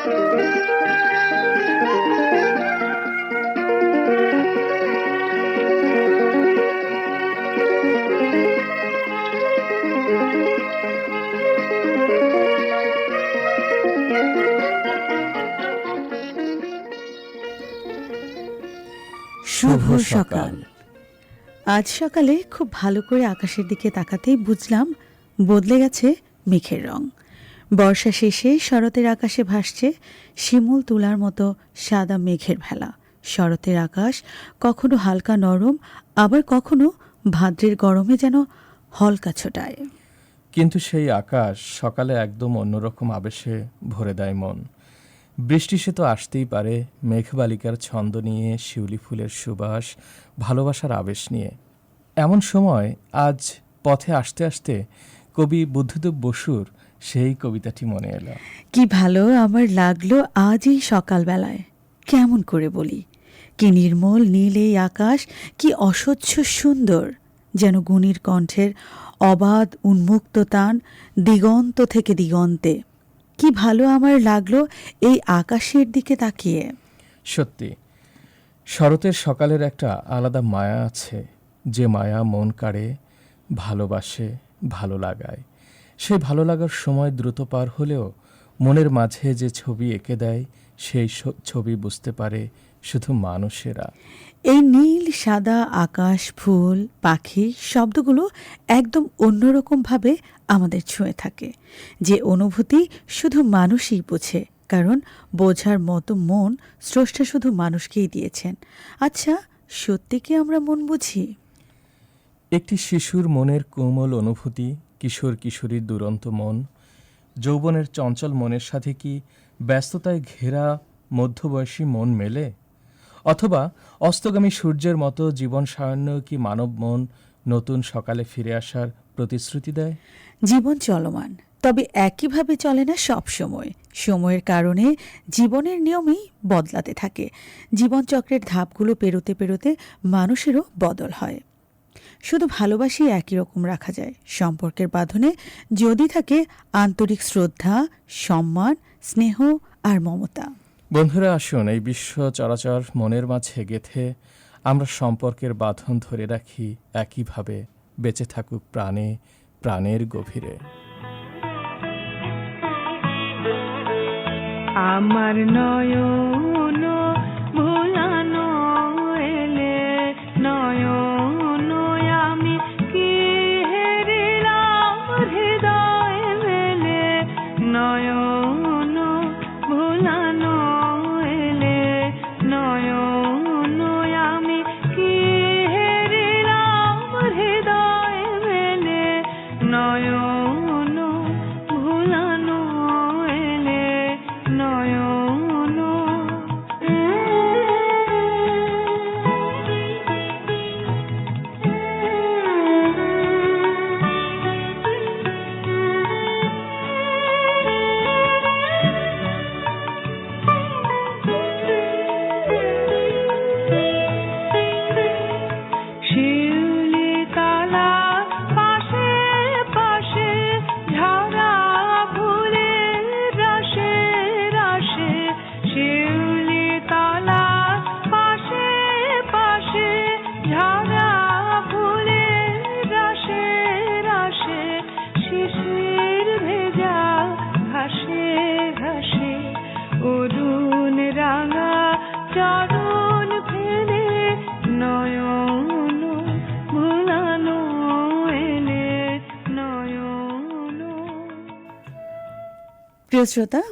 শুভ সকাল। আজ সকালে খুব ভালো করে আকাশের দিকে তাকাতেই বুঝলাম বদলে গেছে মেঘের রং। বর্ষা শেষে শরতের আকাশে ভাসছে শিমুল তুলার মতো সাদা মেঘের ভেলা। শরতের আকাশ কখনো হালকা নরম, আবার কখনো ভাদ্রের গরমে যেন হলকা ছোটায়। কিন্তু সেই আকাশ সকালে একদম অন্যরকম আবেশে ভরে দেয় মন। বৃষ্টি সে তো আসতেই পারে, মেঘবালিকার ছন্দ নিয়ে, শিউলি ফুলের সুবাস, ভালোবাসার আবেশ নিয়ে। এমন সময় আজ পথে আসতে আসতে কবি বুদ্ধদেব বসুর সেই কবিতাটি মনে এলো। কি ভালো আমার লাগল আজ এই সকালবেলায়। কেমন করে বলি? কি নির্মল নীল এই আকাশ কি অসহ্য সুন্দর যেন গুণীর কণ্ঠের অবাধ উন্মুক্ত তান দিগন্ত থেকে দিগন্তে। কি ভালো আমার লাগল এই আকাশের দিকে তাকিয়ে। সত্যি শরতের সকালের একটা আলাদা মায়া আছে যে মায়া মন কাড়ে ভালোবাসে ভালো লাগায়। সেই ভালো লাগার সময় দ্রুত পার হলেও মনের মাঝে যে ছবি এঁকে দেয় সেই ছবি বুঝতে পারে শুধু মানুষেরা। এই নীল সাদা আকাশ ফুল পাখি শব্দগুলো একদম অন্যরকমভাবে আমাদের ছুঁয়ে থাকে। যে অনুভূতি শুধু মানুষই বোঝে কারণ বোঝার মতো মন স্রষ্টা শুধু মানুষকেই দিয়েছেন। আচ্ছা সত্যি কি আমরা মন বুঝি? একটি শিশুর মনের কোমল অনুভূতি কিশোর কিশোরীর দুরন্ত মন, যৌবনের চঞ্চল মনের সাথে কি ব্যস্ততায় ঘেরা মধ্যবয়সী মন মেলে? অথবা অস্তগামী সূর্যের মতো জীবন সায়ান্ন কি মানব মন নতুন সকালে ফিরে আসার প্রতিশ্রুতি দেয়? জীবন চলমান, তবে একইভাবে চলে না সব সময়। সময়ের কারণে জীবনের নিয়মই বদলাতে থাকে। জীবনচক্রের ধাপগুলো পেরোতে পেরোতে মানুষেরও বদল হয়। শুধু ভালোবাসি একই রকম রাখা যায়। সম্পর্কের বাঁধনে যদি থাকে আন্তরিক শ্রদ্ধা সম্মান স্নেহ আর মমতা। বন্ধুরা আসুন এই বিশ্ব চরাচর মনের মাঝে গেথে আমরা সম্পর্কের বাঁধন ধরে রাখি একইভাবে বেঁচে থাকুক প্রাণে প্রাণের গভীরে। আমার নয়ন প্রিয় শ্রোতা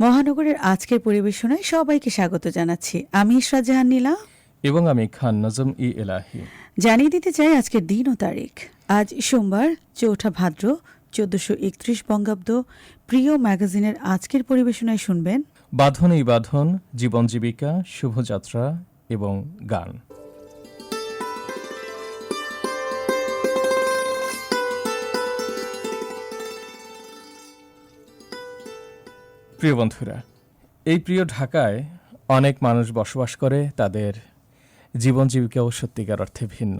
মহানগরের আজকের পরিবেশনায় সবাইকে স্বাগত জানাচ্ছি। আমি ইশরাত জাহান নীলা। এবং আমি খান নজম ই এলাহি। জানিয়ে দিতে চাই আজকের দিন ও তারিখ। আজ সোমবার চৌঠা ভাদ্র চোদ্দশো একত্রিশ বঙ্গাব্দ। প্রিয় ম্যাগাজিনের আজকের পরিবেশনায় শুনবেন বাঁধন এই বাঁধন জীবন জীবিকা শুভযাত্রা এবং গান। প্রিয় বন্ধুরা, এই প্রিয় ঢাকায় অনেক মানুষ বসবাস করে, তাদের জীবন জীবিকাও সত্যিকার অর্থে ভিন্ন।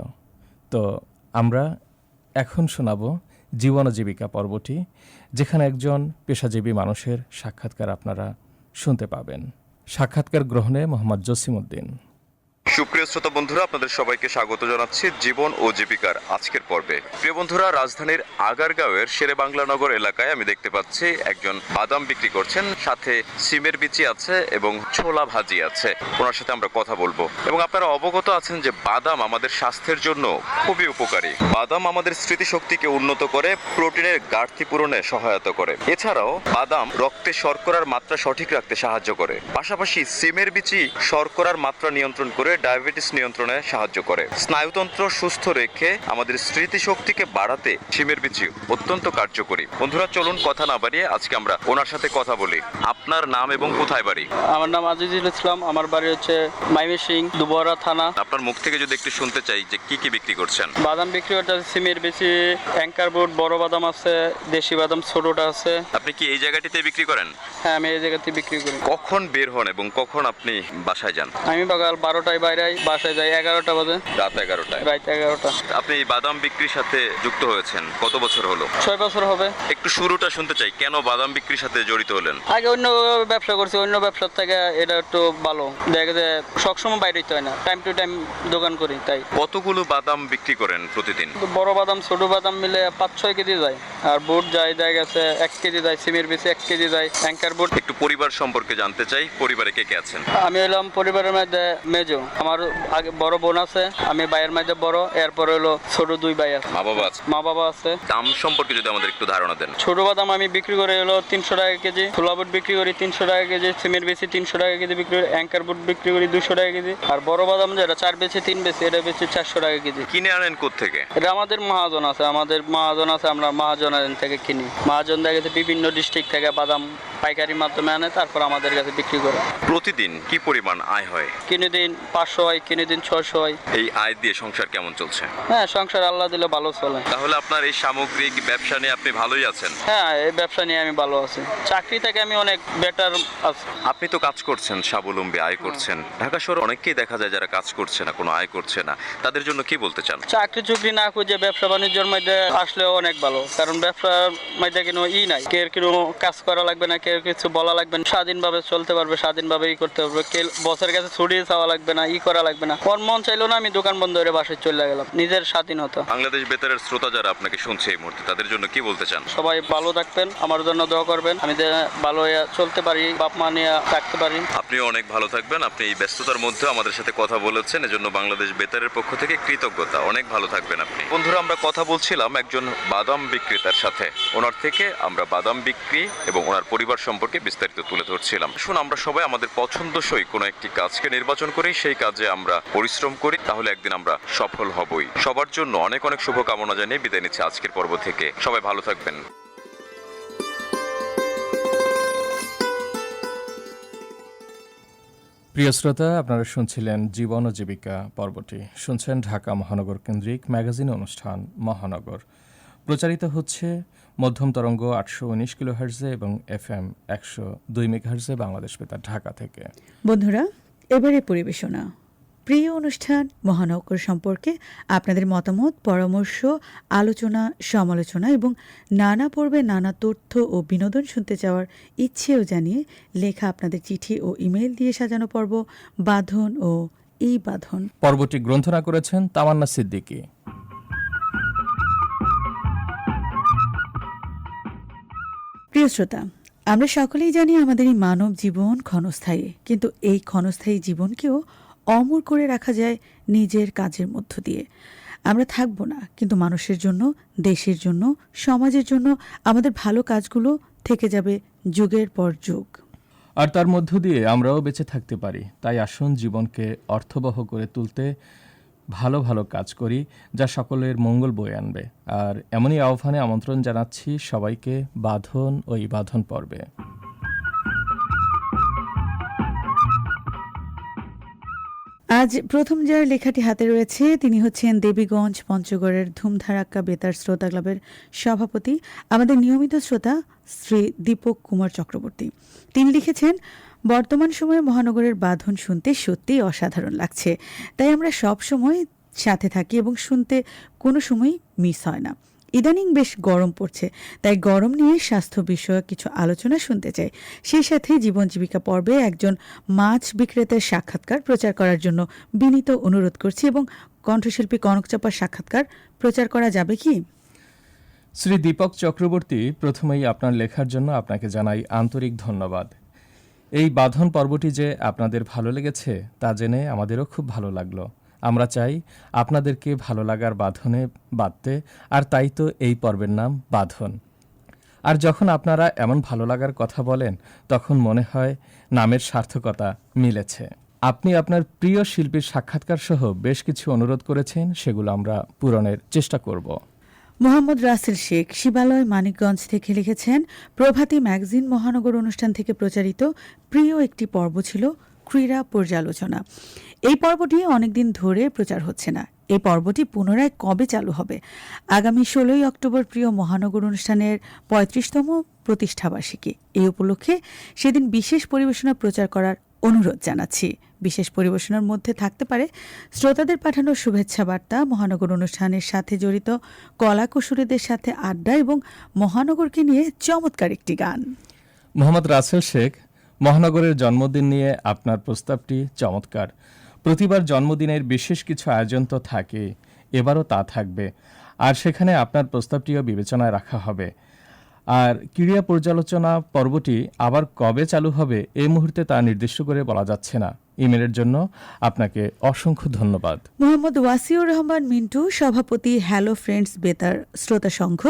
তো আমরা এখন শোনাব জীবন জীবিকা পর্বটি, যেখানে একজন পেশাজীবী মানুষের সাক্ষাৎকার আপনারা শুনতে পাবেন। সাক্ষাৎকার গ্রহণে মোহাম্মদ জসিমউদ্দিন। সুপ্রিয় শ্রোতা বন্ধুরা, আপনাদের সবাইকে স্বাগত জানাচ্ছি জীবন ও জীবিকার আজকের পর্বে। প্রিয় বন্ধুরা, রাজধানীর আগারগাঁওয়ের শেরে বাংলা নগর এলাকায় আমি দেখতে পাচ্ছি একজন বাদাম বিক্রি করছেন, সাথে সিমের বিচি আছে এবং ছোলা ভাজি আছে। ওনার সাথে আমরা কথা বলব। এবং আপনারা অবগত আছেন যে বাদাম আমাদের স্বাস্থ্যের জন্য খুবই উপকারী। বাদাম আমাদের স্মৃতিশক্তিকে উন্নত করে, প্রোটিনের ঘাটতি পূরণে সহায়তা করে। এছাড়াও বাদাম রক্তে শর্করার মাত্রা সঠিক রাখতে সাহায্য করে। পাশাপাশি সিমের বিচি শর্করার মাত্রা নিয়ন্ত্রণ করে ডায়াবেটিস নিয়ন্ত্রণে সাহায্য করে। স্নায়ুতন্ত্র সুস্থ রেখে আমাদের স্মৃতিশক্তিকে বাড়াতে সিমের বিচি অত্যন্ত কার্যকরী। বন্ধুরা চলুন কথা না বাড়িয়ে আজকে আমরা ওনার সাথে কথা বলি। আপনার নাম এবং কোথায় বাড়ি? আমার নাম আজিজুল ইসলাম আমার বাড়ি হচ্ছে মাইমি সিং দুবরা থানা। আপনার মুখ থেকে যদি একটু শুনতে চাই যে কি কি বিক্রি করছেন। বাদাম বিক্রি করতে সিমের বেশি অ্যাঙ্কার বোর্ড বড় বাদাম আছে দেশি বাদাম ছোটোটা আছে। আপনি কি এই জায়গাটিতে বিক্রি করেন? হ্যাঁ আমি এই জায়গাতে বিক্রি করি। কখন বের হন এবং কখন আপনি বাসায় যান? আমি সকাল বারোটায় বাইরে বাসায় যাই এগারোটা বাজে। রাত এগারোটায়। রাত এগারোটা। আপনি এই বাদাম বিক্রির সাথে যুক্ত হয়েছেন কত বছর হলো? ছয় বছর হবে। একটু শুরুটা শুনতে চাই কেন বাদাম বিক্রির সাথে জড়িত হলেন? আগে অন্য ব্যবসা করছি অন্য ব্যবসার থেকে এটা একটু ভালো। দেখা যায় সবসময় বাইরে হয় না টাইম টু টাইম দোকান করি তাই। কতগুলো বাদাম বিক্রি করেন প্রতিদিন? বড় বাদাম ছোট বাদাম মিলে পাঁচ ছয় কেজি যায়। আর বুট যায় দেখা গেছে এক কেজি যায় সিমের বেশি এক কেজি যায় অ্যাঙ্কার বুট। একটু পরিবার সম্পর্কে জানতে চাই পরিবারে কে কে আছেন? আমি হলাম পরিবারের মধ্যে মেজো। আমার আগে বড় বোন আছে আমি ভাইয়ের মধ্যে বড় এরপর হলো ছোট দুই ভাই আছে। মা বাবা আছে? মা বাবা আছে। দাম সম্পর্কে যদি আমাদের একটু ধারণা দেন। ছোট বাদাম আমি বিক্রি করে হলো তিনশো টাকা কেজি ছোলা বুট বিক্রি করি তিনশো টাকা কেজি সিমের বেশি তিনশো টাকা কেজি বিক্রি করি অ্যাঙ্কার বুট বিক্রি করি দুশো টাকা কেজি আর বড় বাদাম যেটা চার বেশি তিন বেশি এটা বেশি চারশো টাকা কেজি। কিনে আনেন থেকে এটা আমাদের মহাজন আছে আমাদের মহাজন আছে আমরা মহাজনের থেকে কিনি। মহাজন দেখা গেছে বিভিন্ন ডিস্ট্রিক্ট থেকে বাদাম পাইকারির মাধ্যমে আনে তারপর আমাদের কাছে বিক্রি করে। প্রতিদিন কি পরিমাণ আয় হয়? কিনে দিন পাঁচশো হয় কিনে দিন ছশো হয়। এই আয় দিয়ে সংসার কেমন চলছে? হ্যাঁ সংসার আল্লাহ দিলে ভালো চলে। তাহলে আপনার এই সামগ্রিক ব্যবসা নিয়ে আপনি ভালোই আছেন? হ্যাঁ এই ব্যবসা নিয়ে আমি ভালো আছি। চাকরি থেকে আমি অনেক বেটার আছি। আপনি তো কাজ করছেন স্বাবলম্বী আয় করছেন। ঢাকা শহরে অনেককেই দেখা যায় যারা কাজ করছে না কোনো আয় করছে না। তাদের জন্য কি বলতে চান? চাকরি চুকরি না খুঁজে ব্যবসা বাণিজ্যের মধ্যে আসলে অনেক ভালো। কারণ ব্যবসার মধ্যে কোনো ই নাই। কে কোনো কাজ করা লাগবে না কেউ কিছু বলা লাগবে না। স্বাধীনভাবে চলতে পারবে স্বাধীনভাবে ই করতে পারবে। কে বসের কাছে ছুটি চাওয়া লাগবে না ই করা লাগবে না। ওর মন চাইলো না আমি দোকান বন্ধ করে বাসায় চলে গেলাম নিজের স্বাধীনতা। বাংলাদেশ বেতারের শ্রোতা যারা আপনাকে শুনছে এই মুহূর্তে তাদের জন্য কি বলতে চান? সবাই ভালো থাকবেন আমার জন্য দোয়া করবেন। আমি ভালো চলতে পারি বাপ মা নিয়ে থাকতে পারি। আপনিও অনেক ভালো থাকবেন আপনি এই ব্যস্ততার মধ্যে আমাদের সাথে কথা বলেছেন এজন্য বাংলাদেশ বেতারের পক্ষ থেকে কৃতজ্ঞতা। অনেক ভালো থাকবেন আপনি। বন্ধুরা আমরা কথা বলছিলাম একজন বাদাম বিক্রেতার সাথে। ওনার থেকে আমরা বাদাম বিক্রি এবং ওনার পরিবার সম্পর্কে বিস্তারিত তুলে ধরছিলাম। শুন আমরা সবাই আমাদের পছন্দসই কোনো একটি কাজকে নির্বাচন করি সেই কাজে আমরা পরিশ্রম করি তাহলে একদিন আমরা সফল হবই। সবার জন্য অনেক অনেক শুভকামনা জানিয়ে বিদায় নিচ্ছি আজকের পর্ব থেকে। সবাই ভালো থাকবেন। প্রিয় শ্রোতা আপনারা শুনছিলেন জীবন ও জীবিকা পর্বটি। শুনছেন ঢাকা মহানগর কেন্দ্রিক ম্যাগাজিন অনুষ্ঠান মহানগর। প্রচারিত হচ্ছে মধ্যম তরঙ্গ আটশো উনিশ কিলো হার্জে এবং এফ এম একশো দুই মেঘার্জে বাংলাদেশ বেতার ঢাকা থেকে। বন্ধুরা এবারে পরিবেশনা। প্রিয় অনুষ্ঠান মহানগর সম্পর্কে আপনাদের মতামত পরামর্শ আলোচনা সমালোচনা এবং নানা পর্বে নানা তথ্য ও বিনোদন শুনতে চাওয়ার ইচ্ছেও জানিয়ে লেখা আপনাদের চিঠি ও ইমেল দিয়ে সাজানো পর্ব বাঁধন ও এই বাঁধন। পর্বটি গ্রন্থনা করেছেন তামান্না সিদ্দিকী। প্রিয় শ্রোতা আমরা সকলেই জানি আমাদের এই মানব জীবন ক্ষণস্থায়ী, কিন্তু এই ক্ষণস্থায়ী জীবনকেও অমর করে রাখা যায় নিজের কাজের মধ্য দিয়ে। আমরা থাকব না, কিন্তু মানুষের জন্য, দেশের জন্য, সমাজের জন্য আমাদের ভালো কাজগুলো থেকে যাবে যুগের পর যুগ। আর তার মধ্য দিয়ে আমরাও বেঁচে থাকতে পারি। তাই আসুন জীবনকে অর্থবহ করে তুলতে ভালো ভালো কাজ করি যা সকলের মঙ্গল বয়ে আনবে। আর এমনই আহ্বানে আমন্ত্রণ জানাচ্ছি সবাইকে বাঁধন ওই বাঁধন পর্বে। আজ প্রথম যার লেখাটি হাতে রয়েছে, তিনি হচ্ছেন দেবীগঞ্জ পঞ্চগড়ের ধুমধারাক্কা বেতার শ্রোতা ক্লাবের সভাপতি। আমাদের নিয়মিত শ্রোতা শ্রী দীপক কুমার চক্রবর্তী। তিনি লিখেছেন বর্তমান সময়ে মহানগরের বাঁধন শুনতে সত্যিই অসাধারণ লাগছে। তাই আমরা সব সময় সাথে থাকি এবং শুনতে কোনো সময় মিস হয় না। ইদানিং বেশ গরম পড়ছে, তাই গরম নিয়ে স্বাস্থ্য বিষয়ক কিছু আলোচনা শুনতে চাই। সেই সাথে জীবন জীবিকা পর্বে একজন মাছ বিক্রেতার সাক্ষাৎকার প্রচার করার জন্য বিনীত অনুরোধ করছি এবং কণ্ঠশিল্পী কনক চাপার সাক্ষাৎকার প্রচার করা যাবে কি? শ্রী দীপক চক্রবর্তী, প্রথমেই আপনার লেখার জন্য আপনাকে জানাই আন্তরিক ধন্যবাদ। এই বাঁধন পর্বটি যে আপনাদের ভালো লেগেছে, তা জেনে আমাদেরও খুব ভালো লাগল। আমরা চাই আপনাদেরকে ভালো লাগার বাঁধনে বাঁধতে, আর তাই তো এই পর্বের নাম বাঁধন। আর যখন আপনারা এমন ভালো লাগার কথা বলেন, তখন মনে হয় নামের সার্থকতা মিলেছে। আপনি আপনার প্রিয় শিল্পীর সাক্ষাৎকার সহ বেশ কিছু অনুরোধ করেছেন, সেগুলো আমরা পূরণের চেষ্টা করব। মোহাম্মদ রাসেল শেখ শিবালয়, মানিকগঞ্জ থেকে লিখেছেন, প্রভাতী ম্যাগাজিন মহানগর অনুষ্ঠান থেকে প্রচারিত প্রিয় একটি পর্ব ছিল ক্রীড়া পর্যালোচনা। এই পর্বটি অনেকদিন ধরে প্রচার হচ্ছে না। এই পর্বটি পুনরায় কবে চালু হবে? আগামী ষোলোই অক্টোবর প্রিয় মহানগর অনুষ্ঠানের পঁয়ত্রিশতম প্রতিষ্ঠাবার্ষিকী। এই উপলক্ষে সেদিন বিশেষ পরিবেশনা প্রচার করার অনুরোধ জানাচ্ছি। বিশেষ পরিবেশনার মধ্যে থাকতে পারে। শ্রোতাদের পাঠানো শুভেচ্ছা বার্তা, মহানগর অনুষ্ঠানের সাথে জড়িত কলা কুশলীদের সাথে আড্ডা এবং মহানগরকে নিয়ে চমৎকার একটি গান। মোহাম্মদ রাসেল শেখ, মহানগরের জন্মদিন নিয়ে আপনার প্রস্তাবটি চমৎকার। প্রতিবার জন্মদিনের বিশেষ কিছু আয়োজন তো থাকে, এবারও তা থাকবে। আর সেখানে আপনার প্রস্তাবটিও বিবেচনায় রাখা হবে। আর ক্রীড়া পর্যালোচনা পর্বটি আবার কবে চালু হবে এই মুহূর্তে তা নির্দিষ্ট করে বলা যাচ্ছে না। ইমেলের জন্য আপনাকে অসংখ্য ধন্যবাদ। মোহাম্মদ ওয়াসিউর রহমান মিন্টু, সভাপতি হ্যালো ফ্রেন্ডস বেতার শ্রোতা সংঘ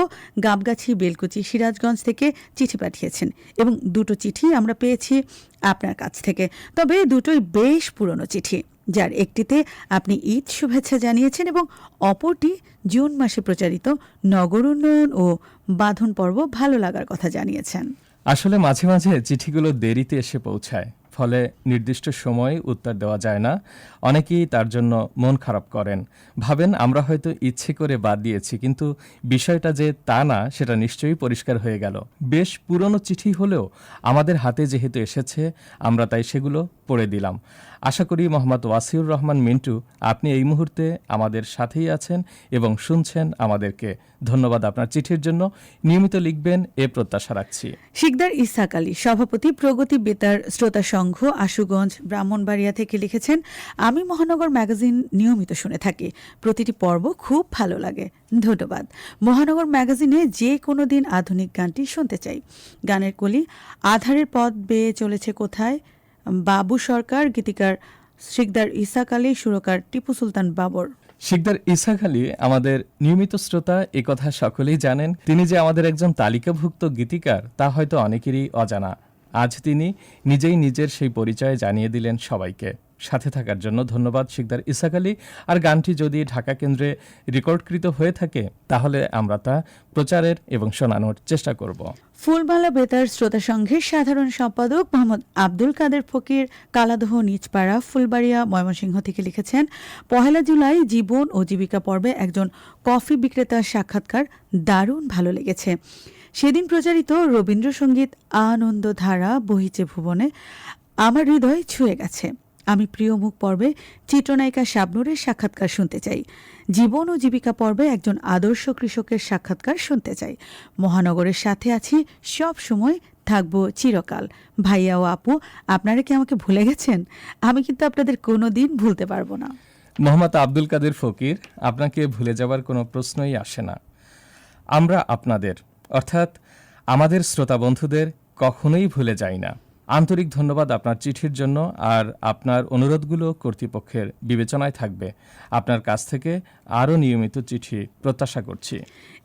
গাবগাছি বেলকুচি, সিরাজগঞ্জ থেকে চিঠি পাঠিয়েছেন এবং দুটো চিঠি আমরা পেয়েছি আপনার কাছ থেকে। তবে দুটোই বেশ পুরনো চিঠি, যার একটিতে আপনি ঈদ শুভেচ্ছা জানিয়েছেন এবং অপরটি জুন মাসে প্রচারিত নগর উন্নয়ন ও বাঁধন পর্ব ভালো লাগার কথা জানিয়েছেন। আসলে মাঝে মাঝে চিঠিগুলো দেরিতে এসে পৌঁছায়, ফলে নির্দিষ্ট সময়ে উত্তর দেওয়া যায় না। অনেকেই তার জন্য মন খারাপ করেন। ভাবেন, আমরা হয়তো ইচ্ছে করে বাদ দিয়েছি, কিন্তু বিষয়টা যে তা না, সেটা নিশ্চয়ই পরিষ্কার হয়ে গেল। বেশ পুরনো চিঠি হলেও আমাদের হাতে যেহেতু এসেছে, আমরা তাই সেগুলো পড়ে দিলাম। আশা করি মোহাম্মদ ওয়াসিউর রহমান, মিন্টু, আপনি এই মুহূর্তে আমাদের সাথেই আছেন এবং শুনছেন আমাদেরকে। ধন্যবাদ আপনার চিঠির জন্য। নিয়মিত লিখবেন, এ প্রত্যাশা রাখছি। শিকদার ইসাক আলী, সভাপতি প্রগতি বেতার শ্রোতা সংঘ, আশুগঞ্জ, ব্রাহ্মণবাড়িয়া থেকে লিখেছেন, আমি মহানগর ম্যাগাজিন নিয়মিত শুনে থাকি। প্রতিটি পর্ব খুব ভালো লাগে। ধন্যবাদ। মহানগর ম্যাগাজিনে যে কোনো দিন আধুনিক গানটি শুনতে চাই। গানের কলি, আধারের পথ বেয়ে চলেছে কোথায়? বাবু সরকার, গীতিকার শিকদার ইসাক আলী, সুরকার টিপু সুলতান বাবর। শিকদার ইসাক আলী আমাদের নিয়মিত শ্রোতা, এ কথা সকলেই জানেন। তিনি যে আমাদের একজন তালিকাভুক্ত গীতিকার, তা হয়তো অনেকেরই অজানা। আজ তিনি নিজেই নিজের সেই পরিচয় জানিয়ে দিলেন সবাইকে। সাথে থাকার জন্য ধন্যবাদ, শিকদার ইসাক আলী। আর গানটি যদি ঢাকা কেন্দ্রে রেকর্ডকৃত হয়ে থাকে, তাহলে আমরা তা প্রচারের এবং শোনানোর চেষ্টা করব। ফুলমালা বেতার শ্রোতা সংঘের সাধারণ সম্পাদক মোহাম্মদ আব্দুল কাদের ফকির কালাদহ নিচপাড়া ফুলবাড়িয়া ময়মনসিংহ থেকে লিখেছেন, পহেলা জুলাই জীবন ও জীবিকা পর্বে একজন কফি বিক্রেতার সাক্ষাৎকার দারুণ ভালো লেগেছে। সেদিন প্রচারিত রবীন্দ্রসঙ্গীত আনন্দধারা বহিচে ভুবনে, আমার হৃদয় ছুঁয়ে গেছে। আমি প্রিয় মুখ পর্বে চিত্রনায়িকা শাবনুরের সাক্ষাৎকার শুনতে চাই। জীবন ও জীবিকা পর্বে একজন আদর্শ কৃষকের সাক্ষাৎকার শুনতে চাই। মহানগরের সাথে আছি, সব সময় থাকব চিরকাল। ভাইয়া ও আপু, আপনারা কি আমাকে ভুলে গেছেন? আমি কিন্তু আপনাদের কোনো দিন ভুলতে পারব না। মোহাম্মদ আব্দুল কাদের ফকির, আপনাকে ভুলে যাওয়ার কোনো প্রশ্নই আসে না। আমরা আপনাদের, অর্থাৎ আমাদের শ্রোতা বন্ধুদের, কখনোই ভুলে যাই না। আন্তরিক ধন্যবাদ আপনার চিঠির জন্য আর আপনার অনুরোধগুলো কর্তৃপক্ষের বিবেচনায় থাকবে। আপনার কাছ থেকে আরও নিয়মিত চিঠি প্রত্যাশা করছি।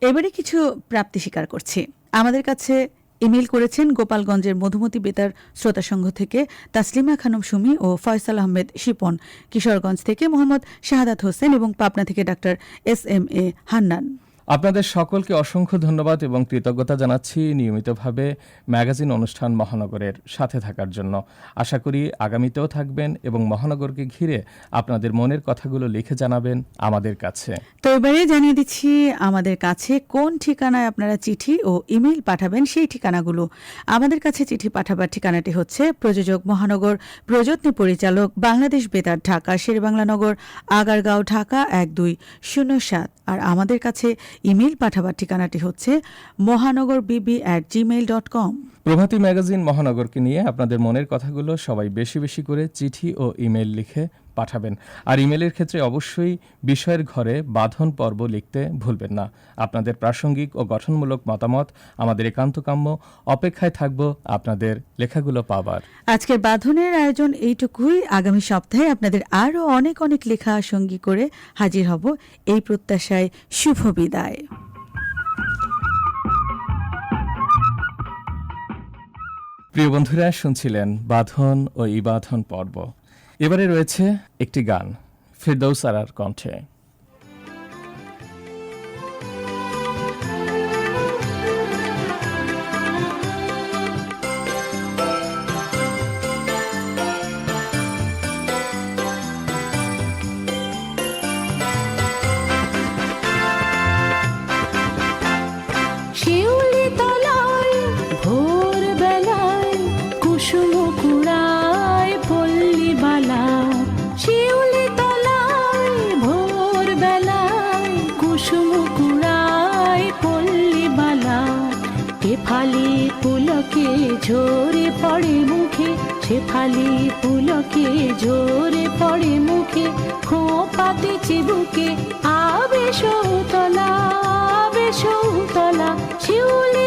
এবারে কিছু প্রাপ্তি স্বীকার করছি। আমাদের কাছে ইমেল করেছেন গোপালগঞ্জের মধুমতি বেতার শ্রোতা সংঘ থেকে তাসলিমা খানম সুমি ও ফয়সাল আহমেদ শিপন, কিশোরগঞ্জ থেকে মোহাম্মদ শাহাদাত হোসেন এবং পাবনা থেকে doctor S M A Hannan. আপনাদের সকলকে অসংখ্য ধন্যবাদ এবং কৃতজ্ঞতা জানাচ্ছি নিয়মিতভাবে ম্যাগাজিন অনুষ্ঠান মহানগরের সাথে থাকার জন্য। আশা করি আগামীতেও থাকবেন এবং মহানগরকে ঘিরে আপনাদের মনের কথাগুলো লিখে জানাবেন আমাদের কাছে। তো এবারে জানিয়ে দিচ্ছি আমাদের কাছে কোন ঠিকানায় আপনারা চিঠি ও ইমেল পাঠাবেন সেই ঠিকানাগুলো। আমাদের কাছে চিঠি পাঠাবার ঠিকানাটি হচ্ছে প্রযোজক মহানগর, প্রযত্ন পরিচালক বাংলাদেশ বেতার ঢাকা, শেরবাংলা নগর, আগারগাঁও ঢাকা এক দুই শূন্য সাত। আর আমাদের কাছে ইমেল পাঠাবার ঠিকানাটি হচ্ছে Mahanagar B B at Gmail dot com Prabhati magazine মহানগরকে নিয়ে আপনাদের মনের কথাগুলো সবাই বেশি বেশি করে চিঠি ও ইমেল লিখে পাঠাবেন। আর ইমেলের ক্ষেত্রে অবশ্যই বিষয়ের ঘরে বাঁধন পর্ব লিখতে ভুলবেন না। আপনাদের প্রাসঙ্গিক ও গঠনমূলক মতামত আমাদের একান্ত কাম্য অপেক্ষায় থাকব আপনাদের লেখাগুলো পাবার আজকের বাঁধনের আয়োজন এইটুকুই। আগামী সপ্তাহে আপনাদের আরও অনেক অনেক লেখা সঙ্গী করে হাজির হব। এই প্রত্যাশায় শুভ বিদায়। প্রিয় বন্ধুরা শুনছিলেন বাঁধন ও ইবাধন পর্ব। এবারে রয়েছে একটি গান ফেরদৌস আরার কণ্ঠে। পুলকে ঝরে পড়ে মুখে, সে ফালি পুলকে ঝরে পড়ে মুখে খোপাতে চিবুকে আবে সৌতলা আবে সৌতলা শিউলি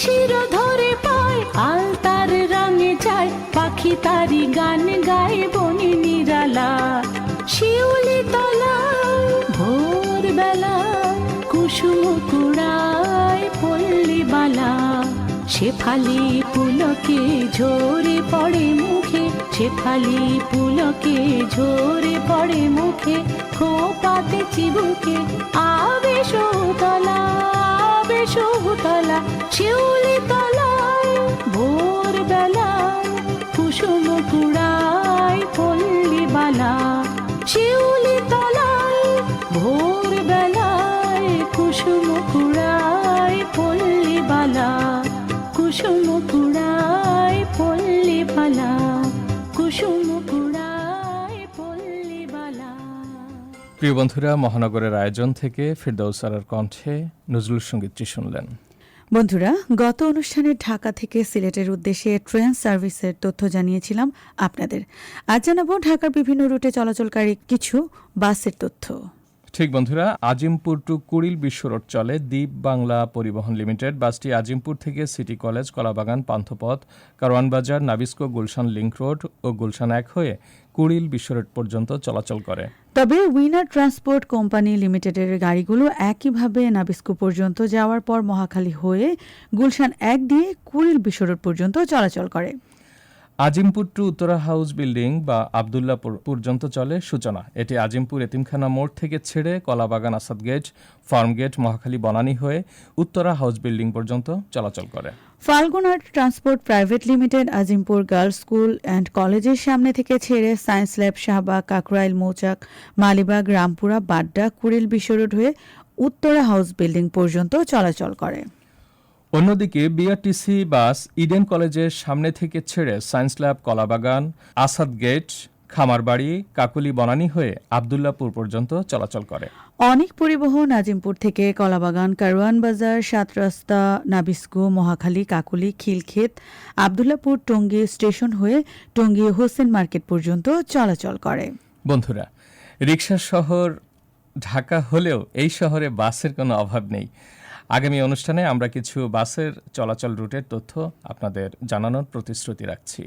শিশির ধরে পায়, আলতার রঙে চায় পাখি তারি গান গায় বনে নিরালা। শিউলি তলা ভোর বেলা কুসুম কুড়ায় পল্লী বালা। শেফালি পুলকে ঝরে পড়ে মুখে, শেফালি পুলকে ঝরে পড়ে মুখে, খোপাতে চিবুকে আবে সৌতলা আবে সৌতলা শিউলি তলায়, ভোর বেলায়, কুসুম কুড়ায়, পল্লী বালা। শিউলি তলায়, ভোর বেলায়, কুসুম কুড়ায়, পল্লী বালা। কুসুম কুড়ায়, পল্লী বালা। কুসুম প্রিয় বন্ধুরা মহানগরের আয়োজন থেকে ফিরদৌস আরার কণ্ঠে নজরুল সঙ্গীতটি শুনলেন। বন্ধুরা গত অনুষ্ঠানে ঢাকা থেকে সিলেটের উদ্দেশ্যে ট্রেন সার্ভিসের তথ্য জানিয়েছিলাম আপনাদের। আজ জানাব ঢাকার বিভিন্ন রুটে চলাচলকারী কিছু বাসের তথ্য। ঠিক বন্ধুরা আজিমপুর টু কুড়িল বিশ্ব রোড চলে দ্বীপ বাংলা পরিবহন লিমিটেড। বাসটি আজিমপুর থেকে City College Kalabagan Panthapath Karwan Bazar Nabisco Gulshan link road ও গুলশান এক হয়ে কুড়িল বিশ্ব রোড পর্যন্ত চলাচল করে। তবে উইনার ট্রান্সপোর্ট কোম্পানি লিমিটেডের গাড়িগুলো একইভাবে নাবিস্কো পর্যন্ত যাওয়ার পর মহাখালী হয়ে গুলশান এক দিয়ে কুড়িল বিশ্বরোড পর্যন্ত চলাচল করে। Azimpur to Uttara house building বা আবদুল্লাপুর পর্যন্ত চলে সূচনা। এটি আজিমপুর এতিমখানা মোড় থেকে ছেড়ে Kalabagan Asad gate farm gate Mohakhali Banani হয়ে উত্তরা হাউস বিল্ডিং পর্যন্ত চলাচল করে। Falgun art transport private limited, Azimpur girls school and কলেজের সামনে থেকে ছেড়ে সায়েন্স ল্যাব শাহবাগ, কাকরাইল, মৌচাক, মালিবাগ, রামপুরা, বাড্ডা, কুড়িল, বিশ্বরোড হয়ে উত্তরা হাউস বিল্ডিং পর্যন্ত চলাচল করে। অন্যদিকে বিআরটিসি বাস ইডেন কলেজের সামনে থেকে ছেড়ে science lab Kalabagan, Asad gate Khamarbari Kakuli Banani হয়ে আবদুল্লাপুর পর্যন্ত চলাচল করে। অনেক পরিবহন আজিমপুর থেকে কলাবাগান কারওয়ান বাজার সাত রাস্তা নাবিস্কো মহাখালী কাকুলি খিলক্ষেত আবদুল্লাপুর টঙ্গী স্টেশন হয়ে টঙ্গী হোসেন মার্কেট পর্যন্ত চলাচল করে। বন্ধুরা রিক্সা শহর ঢাকা হলেও এই শহরে বাসের কোনো অভাব নেই। আগামী অনুষ্ঠানে আমরা কিছু বাসের চলাচল রুটের তথ্য আপনাদের জানানোর প্রতিশ্রুতি রাখছি।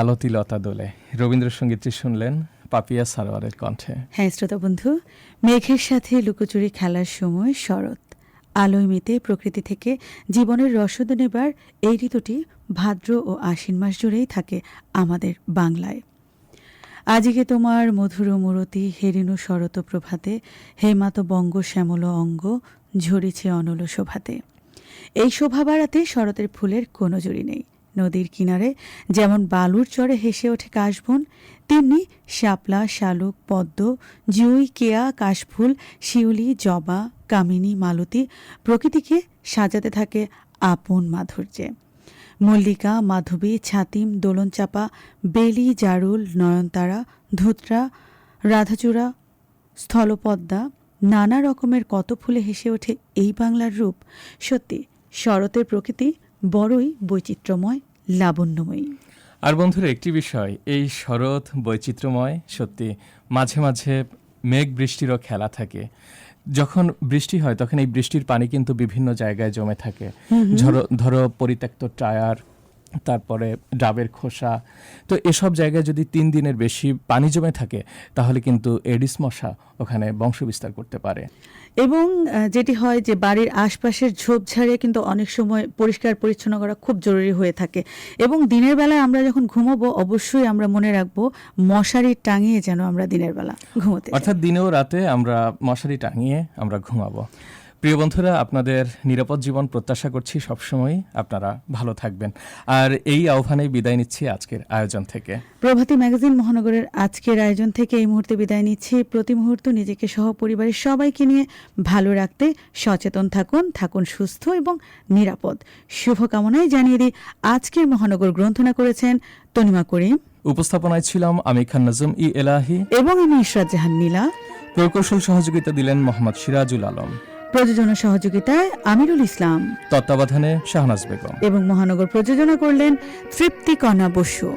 মালতী লতা দোলে। রবীন্দ্রসঙ্গীতটি শুনলেন পাপিয়া সারোয়ারের কণ্ঠে। হ্যাঁ শ্রোতা বন্ধু, মেঘের সাথে লুকোচুরি খেলার সময় শরৎ। আলোয় মেতে প্রকৃতি থেকে জীবনের রসদ নেবার এই ঋতুটি ভাদ্র ও আশ্বিন মাস জুড়েই থাকে আমাদের বাংলায়। আজিকে তোমার মধুর মূরতি হেরিনু শরত প্রভাতে, হেমাত বঙ্গ শ্যামল অঙ্গ ঝরিছে অনল শোভাতে। এই শোভা বাড়াতে শরতের ফুলের কোনো জুড়ি নেই। নদীর কিনারে যেমন বালুর চরে হেসে ওঠে কাশবন, তেমনি শাপলা, শালুক, পদ্ম, জুই, কেয়া, কাশফুল, শিউলি, জবা, কামিনী, মালতী প্রকৃতিকে সাজাতে থাকে আপন মাধুর্যে। মল্লিকা, মাধবী, ছাতিম, দোলনচাপা, বেলি, জারুল, নয়নতারা, ধুতরা, রাধাচূড়া, স্থলপদ্মা, নানা রকমের কত ফুলে হেসে ওঠে এই বাংলার রূপ। সত্যি, শরতের প্রকৃতি বড়ই বৈচিত্র্যময় লাবণ্যময়ী। আর বন্ধুরা একটি বিষয় এই শরৎ বৈচিত্র্যময় সত্যি মাঝে মাঝে মেঘ বৃষ্টিরও খেলা থাকে। যখন বৃষ্টি হয় তখন এই বৃষ্টির পানি কিন্তু বিভিন্ন জায়গায় জমে থাকে। ধরো ধরো পরিত্যক্ত টায়ার তারপরে ডাবের খোসা। তো এসব জায়গায় যদি তিন দিনের বেশি পানি জমে থাকে তাহলে কিন্তু এডিস মশা ওখানে বংশবিস্তার করতে পারে। এবং যেটি হয় যে বাড়ির আশপাশের ঝোপঝাড়ে কিন্তু অনেক সময় পরিষ্কার পরিচ্ছন্ন করা খুব জরুরি হয়ে থাকে। এবং দিনের বেলায় আমরা যখন ঘুমাবো অবশ্যই আমরা মনে রাখব মশারি টাঙিয়ে যেন আমরা দিনের বেলা ঘুমোতে অর্থাৎ দিনেও রাতে আমরা মশারি টাঙিয়ে আমরা ঘুমাবো। প্রিয় বন্ধুরা আপনাদের নিরাপদ জীবন প্রত্যাশা করছি সবসময় আপনারা ভালো থাকবেন। আর এই আহ্বানে বিদায় নিচ্ছি আজকের আয়োজন থেকে। প্রভাতী ম্যাগাজিন মহানগরের আজকের আয়োজন থেকে এই মুহূর্তে বিদায় নিচ্ছি। প্রতি মুহূর্ত নিজেকে সহ পরিবারের সবাইকে নিয়ে ভালো রাখতে সচেতন থাকুন থাকুন সুস্থ এবং নিরাপদ। শুভকামনায় জানিয়ে দিই আজকের মহানগর গ্রন্থনা করেছেন তনিমা করিম। উপস্থাপনায় ছিলাম আমি খান নজম ই এলাহি। এবং আমি ইশরাত জাহান নীলা প্রকৌশল সহযোগিতা দিলেন মোহাম্মদ সিরাজুল আলম। প্রযোজনা সহযোগিতায় আমিরুল ইসলাম। তত্ত্বাবধানে শাহনাজ বেগম। এবং মহানগর প্রযোজনা করলেন তৃপ্তি কণা বসু।